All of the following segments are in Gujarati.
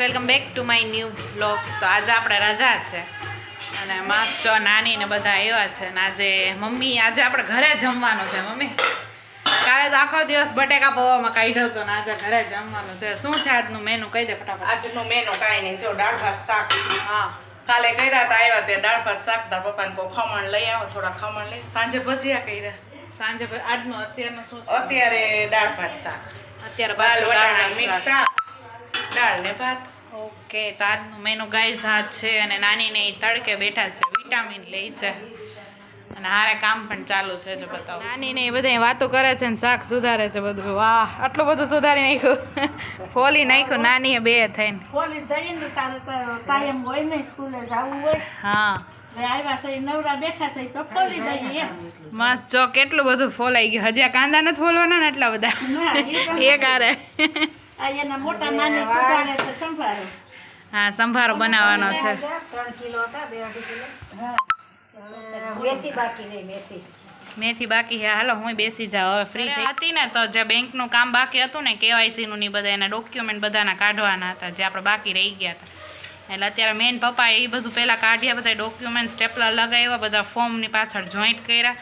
Welcome back to my new vlog. તો આજે આપણે રજા છે અને માસ્ટર નાની ને બધા આવ્યા છે. અને આજે મમ્મી આજે આપણે ઘરે જમવાનું છે મમ્મી. કાલે તો આખો દિવસ બટેકા પવામાં કાઢ્યો હતો ને આજે ઘરે જમવાનું છે. શું છે આજનું મેનુ કહી દે ફટાફટ. આજનું મેનુ કાંઈ નહીં. જો દાળ ભાત શાક. હા. કાલે કર્યા હતા આવ્યા તે દાળ ભાત શાક. તાર પપ્પાને કોઈ ખમણ લઈ આવો થોડા ખમણ લઈ. સાંજે ભજીયા કર્યા. સાંજે આજનું અત્યારનું શું છે? અત્યારે દાળ ભાત શાક. અત્યારે મિક્સ શાક. દાળ ને ભાત. ઓકે તો આજનું મેનુ ગાઈસ હાથ છે અને નાનીને એ તડકે બેઠા છે વિટામિન લે છે. અને હારે કામ પણ ચાલુ છે જો બતાવો. નાનીને એ બધા વાતો કરે છે ને શાક સુધારે છે બધું. વાહ આટલું બધું સુધારી નાખ્યું. ફોલી નાખ્યું નાની બે થઈને. ફોલી થઈને તારે તો હોય ને સ્કૂલે જવું હોય. હા. મસ્ત જો કેટલું બધું ફોલાઈ ગયું. હજી આ કાંદા નથી ફોલવાના ને એટલા બધા? એ એક હારે. આ એના મોટા માને સુધારે છે સંભારો. હા સંભારો બનાવવાનો છે. ત્રણ કિલો હતા બે અઢી કિલો. હા. મેથી બાકી નહીં મેથી. મેથી બાકી છે. હાલો હું બેસી જાઉં. હવે ફ્રી થઈ હતી ને તો જે બેંકનું કામ બાકી હતું ને કેવાયસીનું ને ની બધા એના ડોક્યુમેન્ટ બધાના કાઢવાના હતા જે આપણે બાકી રહી ગયા હતા. એટલે અત્યારે મેન પપ્પા એ બધું પહેલાં કાઢ્યા બધા ડોક્યુમેન્ટ સ્ટેપલા લગાવ્યા બધા ફોર્મની પાછળ જોઈન્ટ કર્યા.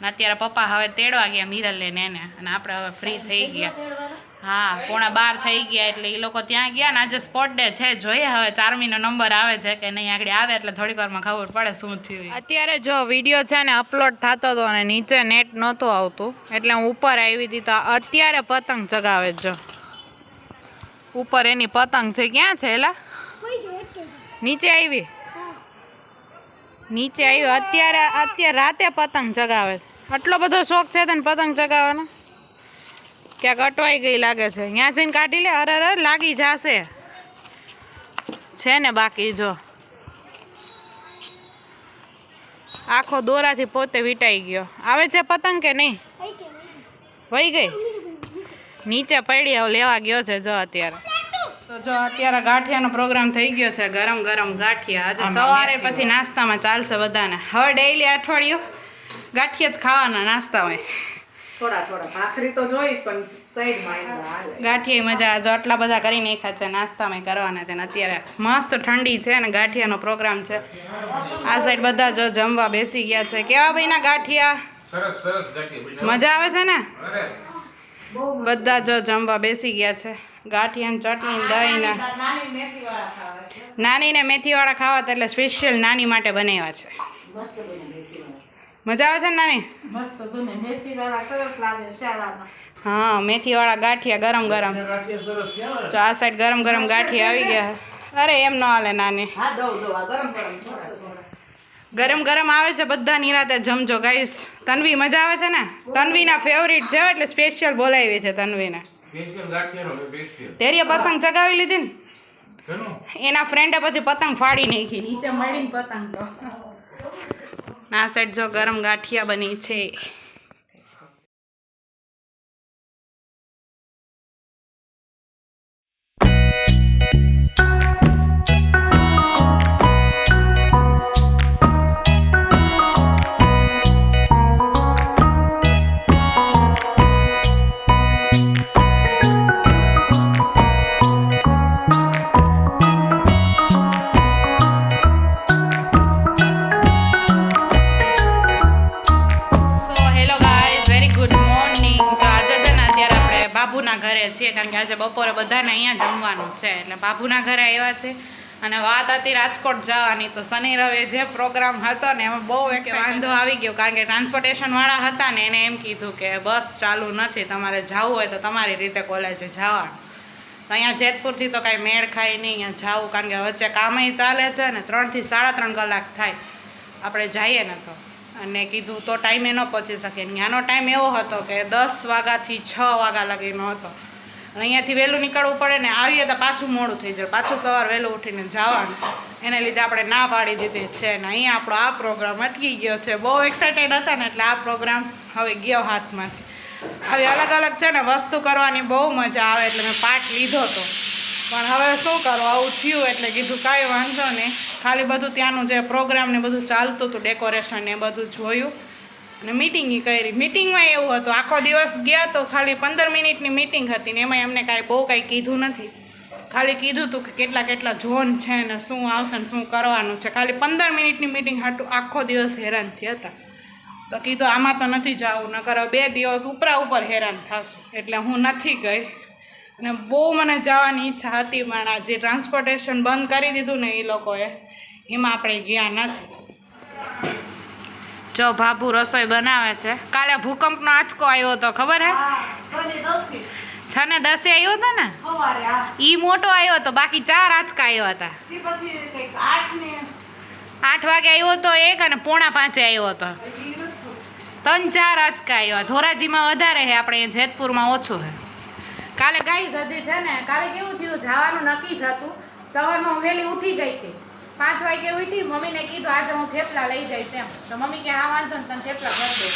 અને અત્યારે પપ્પા હવે તેડવા ગયા મિરલ લઈને એને. અને આપણે હવે ફ્રી થઈ ગયા. હા, પોણા બાર થઈ ગયા એટલે એ લોકો ત્યાં ગયા ને આજે સ્પોટ ડે છે, જોઈએ હવે ચારમીનો નંબર આવે છે કે નહીં, આગળ આવે એટલે થોડીક વારમાં ખબર પડે શું થયું અત્યારે જો વીડિયો છે ને અપલોડ થતો હતો અને નીચે નેટ નહોતું આવતું, એટલે હું ઉપર આવી હતી તો અત્યારે પતંગ ચગાવે જો. ઉપર એની પતંગ છે, ક્યાં છે એલા? નીચે આવી? નીચે આવ્યો અત્યારે અત્યારે રાતે પતંગ ચગાવે છે. આટલો બધો શોખ છે તને પતંગ ચગાવવાનો? ક્યાંક અટવાઈ ગઈ લાગે છે. ત્યાં જઈને કાઢી લે અરે અરે લાગી જશે. છે ને બાકી જો. આખો દોરાથી પોતે વીટાઈ ગયો. આવે છે પતંગ કે નહીં? વહી ગઈ? નીચે પડી લેવા ગયો છે જો અત્યારે. તો જો અત્યારે ગાંઠિયાનો પ્રોગ્રામ થઈ ગયો છે. ગરમ ગરમ ગાંઠિયા. આજે સવારે પછી નાસ્તામાં ચાલશે બધાને. હવે ડેઈલી અઠવાડિયું ગાંઠિયા જ ખાવાના નાસ્તામાં. થોડા થોડા ભાખરી તો જોઈ પણ સાઈડમાં ગાંઠિયા મજા જો આટલા બધા કરી નાખ્યા છે નાસ્તામાં કરવાના છે ને અત્યારે મસ્ત ઠંડી છે ને ગાંઠિયાનો પ્રોગ્રામ છે. આ સાઈડ બધા જો જમવા બેસી ગયા છે. કેવા ભાઈના ગાંઠિયા? સરસ સરસ ગાંઠિયા મજા આવે છે ને? બધા જો જમવા બેસી ગયા છે. ગાંઠિયા ચટણી દહીં ને નાની મેથી વાળા ખાવા મેથીવાળા ખાવા એટલે સ્પેશિયલ નાની માટે બનાવ્યા છે. મજા આવે છે ને નાની? હા મેથી વાળા સરસ લાગે શાળામાં હા મેથીવાળા ગાંઠિયા ગરમ ગરમ. તો જો આ સાઈડ ગરમ ગરમ ગાંઠિયા આવી ગયા. અરે એમ ન હાલે નાની. ગરમ ગરમ આવે છે બધા નિરાતે. જમજો ગાઈશ તન્વી મજા આવે છે ને? તન્વીના ફેવરિટ છે એટલે સ્પેશિયલ બોલાવી છે તન્વીને. સ્પેશિયલ તેરીએ પતંગ ચગાવી લીધી ને? એના ફ્રેન્ડે પછી પતંગ ફાડી નાખી. નીચે મળીને પતંગ તો. ના સાઈડ જો ગરમ ગાંઠિયા બની છે. બાબુના ઘરે છીએ કારણ કે આજે બપોરે બધાને અહીંયા જમવાનું છે. એટલે બાબુના ઘરે આવ્યા છે અને વાત હતી રાજકોટ જવાની તો શનિ રવિ જે પ્રોગ્રામ હતો ને એમાં બહુ એક વાંધો આવી ગયો કારણ કે ટ્રાન્સપોર્ટેશનવાળા હતા ને એને એમ કીધું કે બસ ચાલુ નથી તમારે જવું હોય તો તમારી રીતે કોલેજે જવાનું. તો અહીંયા જેતપુરથી તો કાંઈ મેળ ખાય નહીં અહીંયા જવું કારણ કે વચ્ચે કામય ચાલે છે ને ત્રણથી સાડા ત્રણ કલાક થાય. આપણે જઈએ ને તો. અને કીધું, તો ટાઈમે ન પહોંચી શકે. ત્યાંનો ટાઈમ એવો હતો કે દસ વાગ્યાથી છ વાગ્યા લગીનો હતો. અને અહીંયાથી વહેલું નીકળવું પડે ને આવીએ તો પાછું મોડું થઈ જાય. પાછું સવાર વહેલું ઉઠીને જવાનું. એને લીધે આપણે ના પાડી દીધી છે ને અહીંયા આપણો આ પ્રોગ્રામ અટકી ગયો છે. બહુ એક્સાઇટેડ હતા ને એટલે આ પ્રોગ્રામ હવે ગયો હાથમાંથી. આવી અલગ અલગ છે ને વસ્તુ કરવાની બહુ મજા આવે એટલે મેં પાર્ટ લીધો હતો પણ હવે શું કરો? આવું થયું એટલે કીધું કાંઈ વાંધો નહીં. ખાલી બધું ત્યાંનું જે પ્રોગ્રામ ને બધું ચાલતું હતું ડેકોરેશન એ બધું જોયું. અને મિટિંગ કરી. મિટિંગમાં એવું હતું. આખો દિવસ ગયા તો ખાલી પંદર મિનિટની મિટિંગ હતી ને એમાં એમને કાંઈ બહુ કાંઈ કીધું નથી. ખાલી કીધું હતું કે કેટલા કેટલા ઝોન છે ને શું આવશે ને શું કરવાનું છે. ખાલી પંદર મિનિટની મિટિંગ હાટું આખો દિવસ હેરાન થયા હતા. તો કીધું આમાં તો નથી જવું, નકર બે દિવસ ઉપરા ઉપર હેરાન થશું. એટલે હું નથી ગઈ. અને બહુ મને જવાની ઈચ્છા હતી પણ આ જે ટ્રાન્સપોર્ટેશન બંધ કરી દીધું ને એ લોકોએ એમાં આપણે ગયા નથી. જો ભાભુ રસોઈ બનાવે છે. કાલે ભૂકંપનો આંચકો આવ્યો હતો ખબર હે? છ ને દસે. આવ્યો હતો ને? ઈ મોટો આવ્યો હતો બાકી ચાર આંચકા આવ્યા હતા. આઠ વાગે આવ્યો હતો એક અને પોણા પાંચે આવ્યો હતો. ત્રણ ચાર આંચકા આવ્યા. ધોરાજીમાં વધારે છે આપણે જેતપુરમાં ઓછું છે કાલે ગાઈઝ હજી છે ને, કાલે કેવું થયું? જવાનું નક્કી જ હતું. સવારમાં હું વહેલી ઉઠી ગઈ હતી. પાંચ વાગે ઉઠી મમ્મીને કીધું, આજે હું થેપલા લઈ જઈશ એમ. તો મમ્મી કે, હા, વાંધો ને તને થેપલા કરી દે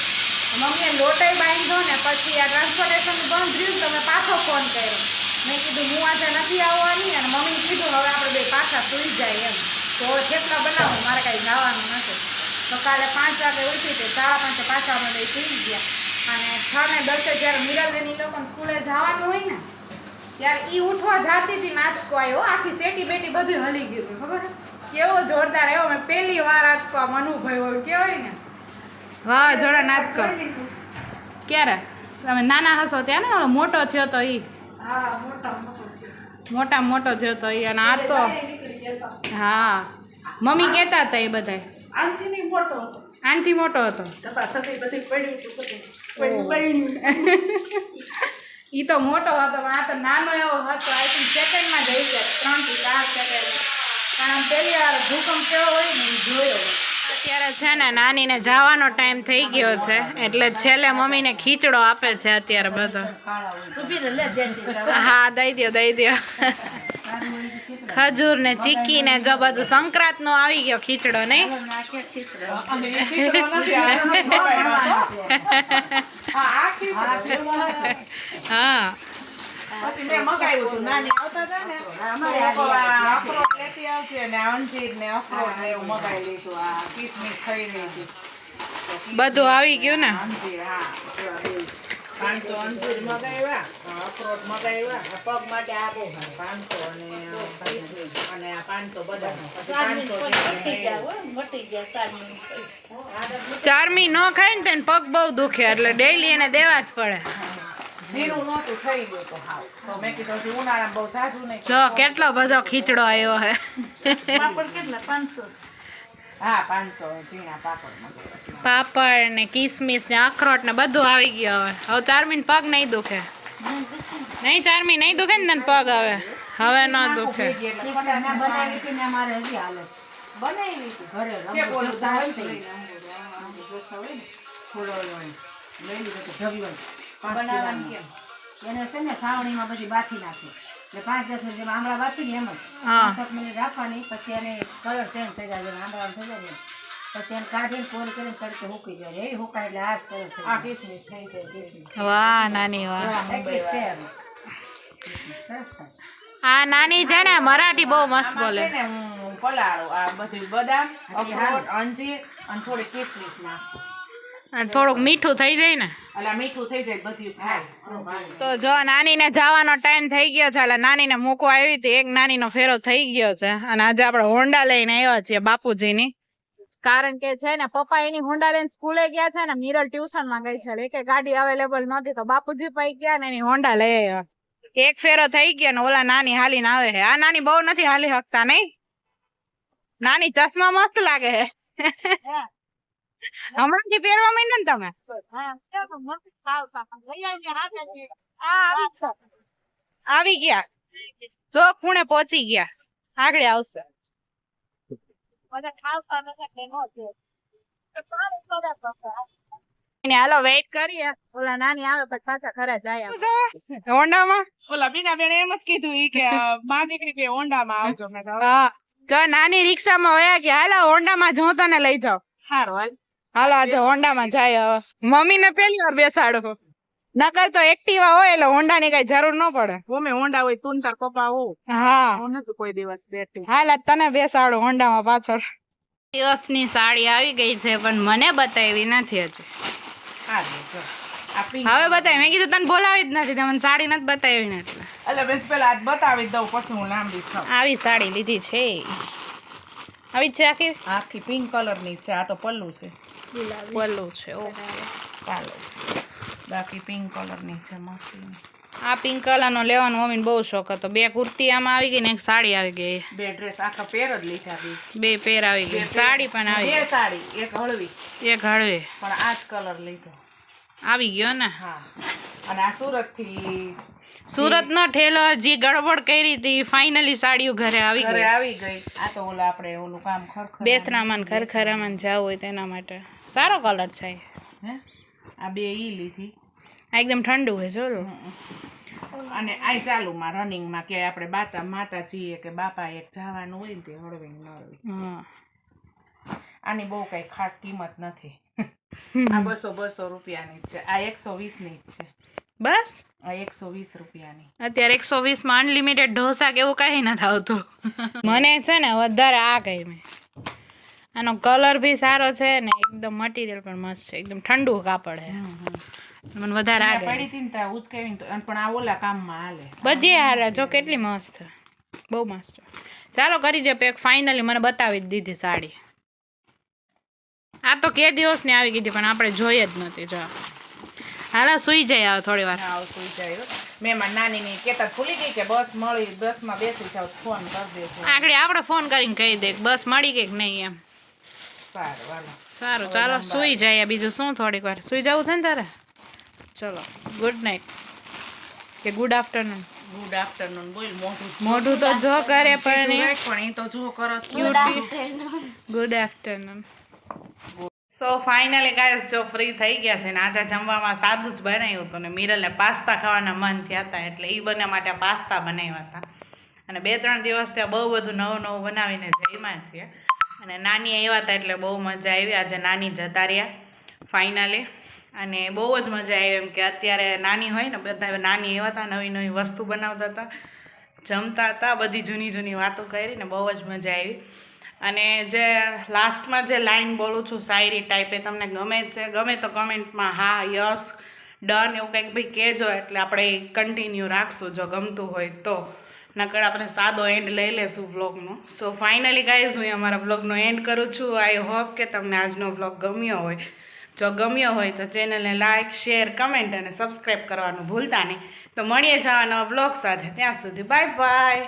મમ્મીએ લોટાઈ બાંધો ને, પછી આ ટ્રાન્સપોર્ટેશન બંધ રહ્યું, તો મેં પાછો ફોન કર્યો. મેં કીધું, હું આજે નથી આવવાની. અને મમ્મીને કીધું, હવે આપણે બે પાછા સુઈ જાય એમ. તો થેપલા બનાવો, મારે કાંઈ જવાનું નથી. તો કાલે પાંચ વાગે ઉઠી હતી, સાડા પાંચે પાછા બે સુઈ ગયા. અને છ ને દસે જ્યારે મિરલની લોકોને સ્કૂલે જવાનું હોય ને ત્યારે એ ઉઠવા જાતી હતી નાચકો આવ્યો આખી સેટી બેટી બધું હલી ગયું ખબર? કેવો જોરદાર આવ્યો મેં પહેલી વાર આંચકો આમ અનુભવ્યો હોય કેવાય ને. વાહ જોડા નાચકો ક્યારે? તમે નાના હશો ત્યાં ને મોટો થયો તો ઈ? મોટા મોટો થયો. તો ઈ અને આ તો હા મમ્મી કહેતા હતા એ બધાય. આનથી મોટો હતો. ઈ તો મોટો હતો પણ આ તો નાનો એવો હતો. આઈ થિંક સેકન્ડમાં જઈ જાય ત્રણથી ચાર સેકન્ડ કારણ પહેલી વાર ભૂકંપ કેવો હોય ને જોયો અત્યારે છે ને નાનીને જવાનો ટાઈમ થઈ ગયો છે. એટલે છેલ્લે મમ્મીને ખીચડો આપે છે અત્યારે બધો. હા દઈ દ્યો દઈ દ્યો. ખજૂર ને ચીકી ને જો બધું સંક્રાંત નો આવી ગયો ખીચડો. હા. હા ને હતી. બધું આવી ગયું ને? હા. પાંચસો અંજીર મગાવ્યા અખરોટ મગાવ્યા પગ માટે આપો પાંચસો અને કિસમિસ અને આ પાંચસો બદામ. ચારમી ન ખાય ને તેને પગ બહુ દુખે એટલે ડેઈલી એને દેવા જ પડે. જીરું નહોતું થઈ ગયું તો હાવ. તો મેં કીધું હજી ઉનાળામાં બહુ જાજુ નહીં જો કેટલો બધો ખીચડો આવ્યો હે. હા પાંચસો ઝીણા પાપડ પાપડ ને કિસમિસ ને અખરોટ ને બધું આવી ગયું હવે. હવે ચારમી પગ નહીં દુખે. નહીં ચારમી નહીં દુખે ને તને પગ હવે. હવે ન દુખે. બનાવી એને છે ને સાવણીમાં બધી બાફી નાખે. એટલે પાંચ દસ મિનિટ આમળા બાફી ને એમ જ. હા. સાત મિનિટ રાખવાની પછી એને કલર ચેન્જ થઈ જાય આમળા થઈ જાય ને પછી એને કાઢીને કોરી કરીને તડકે મૂકી જાય. એ હુકાય એટલે આ જ કલર થઈ જાય. કિસમિસ થઈ જાય કિસમિસ વાહ નાની વાહ એટલી છે એમ. સરસ આ નાની છે ને મરાઠી બહુ મસ્ત બોલે. છે ને હું પલાળું આ બધું બદામ અખરોટ અંજીર અને થોડી કિસમિસ નાખું અને થોડુંક મીઠું થઈ જાય ને. મીઠું થઈ જાય બધું. તો જો નાનીને જવાનો ટાઈમ થઈ ગયો છે એટલે નાનીને મૂકવા આવી હતી એક નાનીનો ફેરો થઈ ગયો છે. અને આજે આપણે હોન્ડા લઈને આવ્યા છીએ બાપુજીની. કારણ કે છે ને પપ્પા એની હોન્ડા લઈને સ્કૂલે ગયા છે ને મિરલ ટ્યુશનમાં ગઈ છે. એક ગાડી અવેલેબલ નહોતી તો બાપુજી પાઈ ગયા ને એની હોન્ડા લઈ આવ્યા. એક ફેરો થઈ ગયો ને ઓલા નાની હાલીને આવે છે. આ નાની બહુ નથી હાલી શકતા નહીં. નાની ચશ્મા મસ્ત લાગે છે. હમણાંથી પહેરવા માંડ્યા ને તમે? આવી ગયા. જો ખૂણે પહોંચી ગયા. આગળ આવશે. હાલો વેઇટ કરીએ. ઓલા નાની આવે પછી પાછા ઘરે જાય હોન્ડામાં? ઓલા બીના બેન એમ જ કીધું ઈ કે મા દીકરી કે હોન્ડામાં આવજો. મેં હા. જો નાની રિક્ષામાં વયા ગયા હાલો હોન્ડામાં જો તને લઈ જાવ સારું હાલ. હાલો આજે હોન્ડામાં જાય હવે. મમ્મીને પેલી વાર બેસાડો. નકર તો એક્ટિવા હોય એટલે હોન્ડાની કઈ જરૂર ન પડે. ઓમે હોન્ડા હોય તું તાર પપ્પા હો હા. હું નથી કોઈ દિવસ બેઠી. હાલ તને બેસાડો હોન્ડામાં પાછળ. દિવસની સાડી આવી ગઈ છે પણ મને બતાવી નથી હજી. હવે બતાવી. મેં કીધું તને બોલાવી જ નથી તમને મને સાડી નથી બતાવી ને એટલે. એટલે બેન પેલા આજ બતાવી દઉં પછી હું લાંબી આવી સાડી લીધી છે આવી છે આખી? આખી પિંક કલરની છે આ તો પલ્લું છે. પલ્લું છે ઓ ચાલો. બાકી પિંક કલરની છે મસ્તી. આ પિંક કલરનો લેવાનો મમ્મીને બહુ શોખ હતો. બે કુર્તી આમાં આવી ગઈ ને એક સાડી આવી ગઈ. બે ડ્રેસ આખા પેર જ લીધા બે. બે પેર આવી ગઈ. સાડી પણ આવી બે સાડી એક હળવી. એક હળવી. પણ આ જ કલર લીધો. આવી ગયો ને? હા. અને આ સુરતથી સુરતનો ઠેલો જે ગડબડ કરી હતી. ફાઇનલી સાડીઓ ઘરે આવી ઘરે આવી ગઈ. આ તો ઓલા આપણે ઓલું કામ ખરખર બેસનામાં ખરખરામાં જવું હોય તેના માટે. સારો કલર છે. હે? આ બે ઈ લીધી. આ એકદમ ઠંડુ હોય જો અને આ ચાલુમાં રનિંગમાં કે આપણે બાતા માતાજીએ કે બાપા એક જવાનું હોય ને તે હળવી ને નળવી આની બહુ કઈ ખાસ કિંમત નથી. આ બસો બસો રૂપિયાની જ છે. આ એકસો વીસની જ છે. બસ. એકસો વીસ રૂપિયાની. અત્યારે એકસો વીસમાં અનલિમિટેડ ઢોસા કે એવું કંઈ નથી આવતું. મને છે ને વધારે આ ગમે. આનો કલર બી સારો છે ને એકદમ મટીરિયલ પણ મસ્ત છે. એકદમ ઠંડુ કાપડ છે. મને વધારે આ પડી હતી ને ત્યાં ઉચકાવી ને તો પણ આ ઓલા કામમાં હાલે. બધી હાલે. જો કેટલી મસ્ત. બહુ મસ્ત. ચાલો કરી દે પેક ફાઇનલી મને બતાવી જ દીધી સાડી. આ તો કે દિવસની આવી ગઈ હતી પણ આપણે જોઈએ જ નહોતી જો. હાલો સુઈ જાય આવો થોડી વાર. આવ સુઈ જાય હો. મેં નાની ની કહેતા ભૂલી ગઈ કે બસ મળી બસમાં બેસી જાવ ફોન કરી દેજો આગળ આપણે ફોન કરીને કહી દે બસ મળી ગઈ કે નહીં એમ. સારું હાલો. સારું ચાલો સુઈ જાય બીજું શું થોડીક વાર. સુઈ જવું થાય ને તારે? ચલો ગુડ નાઇટ કે ગુડ આફ્ટરનૂન ગુડ આફ્ટરનૂન બોલ મોઢું મોઢું તો જો કરે પણ એ રાખ, પણ એ તો જો કરસ. Good afternoon so finally guys જો ફ્રી થઈ ગયા છે ને, આજે જમવામાં સાદું જ બનાવ્યું હતું ને, મિરલને પાસ્તા ખાવાના મન થયા હતા, એટલે એ બંને માટે પાસ્તા બનાવ્યા હતા. અને બે ત્રણ દિવસ ત્યાં બહુ બધું નવું નવું બનાવીને જમ્યા છીએ. અને નાની આવ્યા હતા એટલે બહુ મજા આવી. આજે નાની જતા રહ્યા ફાઇનલી અને બહુ જ મજા આવી એમ કે અત્યારે નાની હોય ને, બધા નાની એવા હતા, નવી નવી વસ્તુ બનાવતા હતા, જમતા હતા, બધી જૂની જૂની વાતો કરી ને બહુ જ મજા આવી. અને જે લાસ્ટમાં જે લાઈન બોલું છું, શાયરી ટાઈપ તમને ગમે છે. ગમે તો કમેન્ટમાં હા, યસ, ડન, એવું કંઈક ભાઈ કહેજો, એટલે આપણે કન્ટિન્યુ રાખશું જો ગમતું હોય તો. નકર આપણે સાદો એન્ડ લઈ લેશું વ્લોગનો સો ફાઇનલી ગાઈઝ હું અમારા વ્લોગનો એન્ડ કરું છું. આઈ હોપ કે તમને આજનો વ્લોગ ગમ્યો હોય. જો ગમ્યો હોય તો ચેનલને લાઇક શેર કમેન્ટ અને સબસ્ક્રાઈબ કરવાનું ભૂલતા નહીં. તો મળીએ જવાના વ્લોગ સાથે. ત્યાં સુધી બાય બાય